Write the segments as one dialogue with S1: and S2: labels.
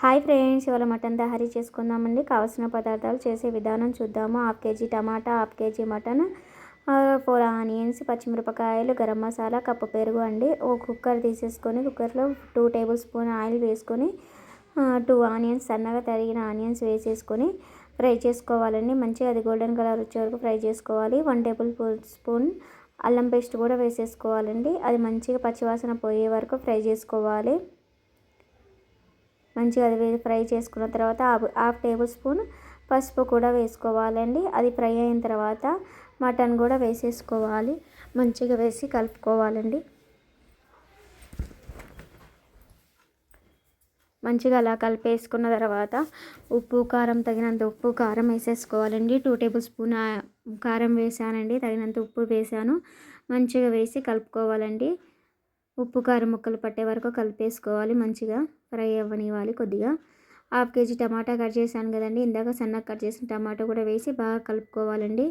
S1: Hi friends ఇవాళ mutton tahari చేసుకుందామండి. కావాల్సిన పదార్థాలు చేసే విధానం చూద్దాము. Half K G tomato half K G mutton four onions పచ్చిమిరపకాయలు గరం మసాలా కప్పు పెరుగు అండి. ఓ కుక్కర్ తీసేసుకొని కుక్కర్లో టూ టేబుల్ స్పూన్ ఆయిల్ వేసుకొని టూ ఆనియన్స్ సన్నగా తరిగిన ఆనియన్స్ వేసేసుకొని ఫ్రై చేసుకోవాలండి. మంచిగా అది గోల్డెన్ కలర్ వచ్చే వరకు ఫ్రై చేసుకోవాలి. వన్ టేబుల్ స్పూన్ అల్లం పేస్ట్ కూడా వేసేసుకోవాలండి. అది మంచిగా పచ్చివాసన పోయే వరకు ఫ్రై చేసుకోవాలి. మంచిగా అది ఫ్రై చేసుకున్న తర్వాత హాఫ్ టేబుల్ స్పూన్ పసుపు కూడా వేసుకోవాలండి. అది ఫ్రై అయిన తర్వాత మటన్ కూడా వేసేసుకోవాలి. మంచిగా వేసి కలుపుకోవాలండి. మంచిగా అలా కలిపేసుకున్న తర్వాత ఉప్పు కారం తగినంత ఉప్పు కారం వేసేసుకోవాలండి. టూ టేబుల్ స్పూన్ కారం వేసానండి తగినంత ఉప్పు వేసాను. మంచిగా వేసి కలుపుకోవాలండి. ఉప్పు కారం ముక్కలు పట్టే వరకు కలిపేసుకోవాలి మంచిగా. ఫ్రై అవ్వనివ్వాలి కొద్దిగా. హాఫ్ కేజీ టమాటా కట్ చేశాను కదండి. ఇందాక సన్నగా కట్ చేసిన టమాటా కూడా వేసి బాగా కలుపుకోవాలండి.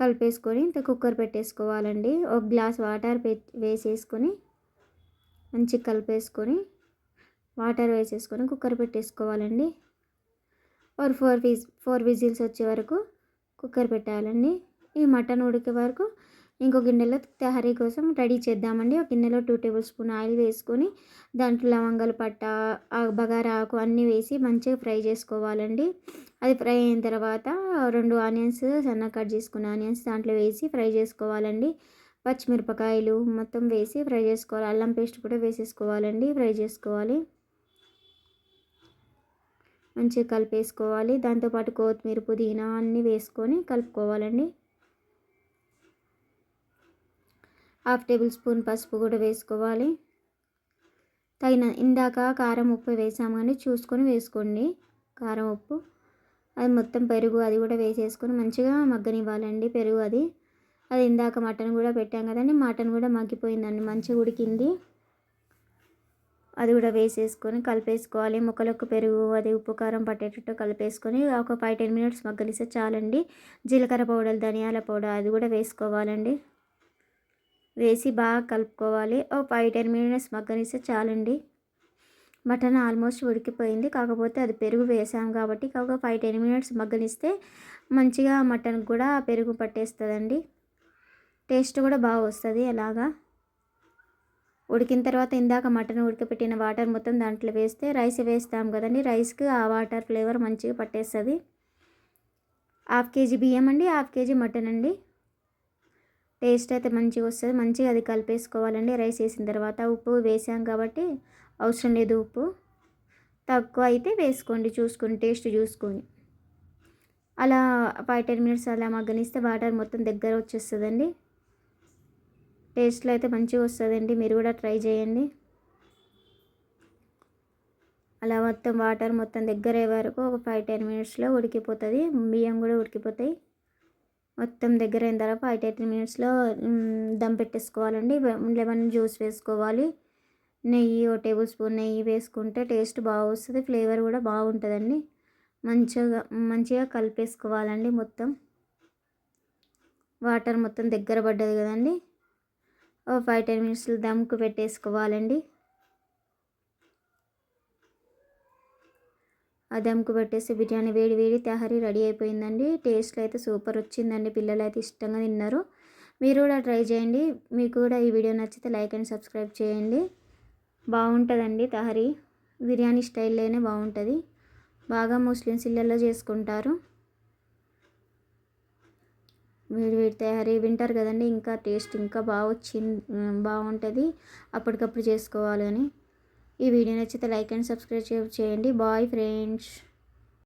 S1: కలిపేసుకొని ఇంత కుక్కర్ పెట్టేసుకోవాలండి. ఒక గ్లాస్ వాటర్ వేసేసుకొని మంచిగా కలిపేసుకొని వాటర్ వేసేసుకొని కుక్కర్ పెట్టేసుకోవాలండి. ఒక ఫోర్ విజ్ ఫోర్ విజిల్స్ వచ్చే వరకు కుక్కర్ పెట్టాలండి. ఈ మటన్ ఉడికే వరకు ఇంకో గిన్నెలో తహరీ కోసం రెడీ చేద్దామండి. ఒక గిన్నెలో టూ టేబుల్ స్పూన్ ఆయిల్ వేసుకొని దాంట్లో లవంగాలు పట్ట బగారా ఆకు అన్నీ వేసి మంచిగా ఫ్రై చేసుకోవాలండి. అది ఫ్రై అయిన తర్వాత రెండు ఆనియన్స్ సన్నగా కట్ చేసుకున్న ఆనియన్స్ దాంట్లో వేసి ఫ్రై చేసుకోవాలండి. పచ్చిమిరపకాయలు మొత్తం వేసి ఫ్రై చేసుకోవాలి. అల్లం పేస్ట్ కూడా వేసేసుకోవాలండి. ఫ్రై చేసుకోవాలి. మంచిగా కలిపేసుకోవాలి. దాంతోపాటు కొత్తిమీర పుదీనా అన్నీ వేసుకొని కలుపుకోవాలండి. హాఫ్ టేబుల్ స్పూన్ పసుపు కూడా వేసుకోవాలి. తగిన ఇందాక కారం ఉప్పు వేసాము కానీ చూసుకొని వేసుకోండి. కారం ఉప్పు అది మొత్తం పెరుగు అది కూడా వేసేసుకొని మంచిగా మగ్గనివ్వాలండి పెరుగు అది. అది ఇందాక మటన్ కూడా పెట్టాం కదండి మటన్ కూడా మగ్గిపోయిందండి మంచిగా ఉడికింది. అది కూడా వేసేసుకొని కలిపేసుకోవాలి. ముక్కలకు పెరుగు అది ఉప్పు కారం పట్టేటట్టు కలిపేసుకొని ఒక ఫైవ్ టెన్ మినిట్స్ మగ్గలిస్తే చాలండి. జీలకర్ర పౌడర్ ధనియాల పౌడర్ అది కూడా వేసుకోవాలండి. వేసి బాగా కలుపుకోవాలి. ఓ ఫైవ్ టెన్ మినిట్స్ మగ్గనిస్తే చాలండి. మటన్ ఆల్మోస్ట్ ఉడికిపోయింది. కాకపోతే అది పెరుగు వేసాం కాబట్టి ఒక ఫైవ్ టెన్ మినిట్స్ మగ్గనిస్తే మంచిగా మటన్ కూడా పెరుగు పట్టేస్తుందండి. టేస్ట్ కూడా బాగా వస్తుంది అలాగా ఉడికిన తర్వాత ఇందాక మటన్ ఉడకపెట్టిన వాటర్ మొత్తం దాంట్లో వేస్తే రైస్ వేస్తాం కదండి. రైస్కి ఆ వాటర్ ఫ్లేవర్ మంచిగా పట్టేస్తుంది. హాఫ్ కేజీ బియ్యం అండి. హాఫ్ కేజీ మటన్ అండి. టేస్ట్ అయితే మంచిగా వస్తుంది. మంచిగా అది కలిపేసుకోవాలండి. రైస్ వేసిన తర్వాత ఉప్పు వేసాం కాబట్టి అవసరం లేదు ఉప్పు. తక్కువ అయితే వేసుకోండి. చూసుకొని టేస్ట్ చూసుకొని. అలా ఫైవ్ టెన్ మినిట్స్ అలా మగ్గనిస్తే వాటర్ మొత్తం దగ్గర వచ్చేస్తుందండి. టేస్ట్లో అయితే మంచిగా వస్తుందండి. మీరు కూడా ట్రై చేయండి. అలా మొత్తం వాటర్ మొత్తం దగ్గర అయ్యే వరకు ఒక ఫైవ్ టెన్ మినిట్స్లో ఉడికిపోతుంది. బియ్యం కూడా ఉడికిపోతాయి. మొత్తం దగ్గర అయిన తర్వాత ఫైవ్ టెన్ మినిట్స్లో దమ్ పెట్టేసుకోవాలండి. లెమన్ జ్యూస్ వేసుకోవాలి. నెయ్యి ఒక టేబుల్ స్పూన్ నెయ్యి వేసుకుంటే టేస్ట్ బాగా వస్తుంది ఫ్లేవర్ కూడా బాగుంటుందండి. మంచిగా మంచిగా కలిపేసుకోవాలండి మొత్తం. వాటర్ మొత్తం దగ్గర పడ్డది కదండి. ఓ ఫైవ్ టెన్ మినిట్స్లో దమ్కు పెట్టేసుకోవాలండి. ఆ దమ్కు పెట్టేసి బిర్యానీ వేడి వేడి తహరీ రెడీ అయిపోయిందండి. టేస్ట్ అయితే సూపర్ వచ్చిందండి. పిల్లలు అయితే ఇష్టంగా తిన్నారు. మీరు కూడా ట్రై చేయండి. మీకు కూడా ఈ వీడియో నచ్చితే లైక్ అండ్ సబ్స్క్రైబ్ చేయండి. బాగుంటుందండి తహరీ. బిర్యానీ స్టైల్లోనే బాగుంటుంది. బాగా ముస్లిమ్స్ ఇళ్ళల్లో చేసుకుంటారు. వేడి వేడి తయారీ వింటారు కదండి. ఇంకా టేస్ట్ ఇంకా బాగా వచ్చింది బాగుంటుంది. అప్పటికప్పుడు చేసుకోవాలి అని. ఈ వీడియో నచ్చితే లైక్ అండ్ సబ్స్క్రైబ్ చేయండి. Bye friends.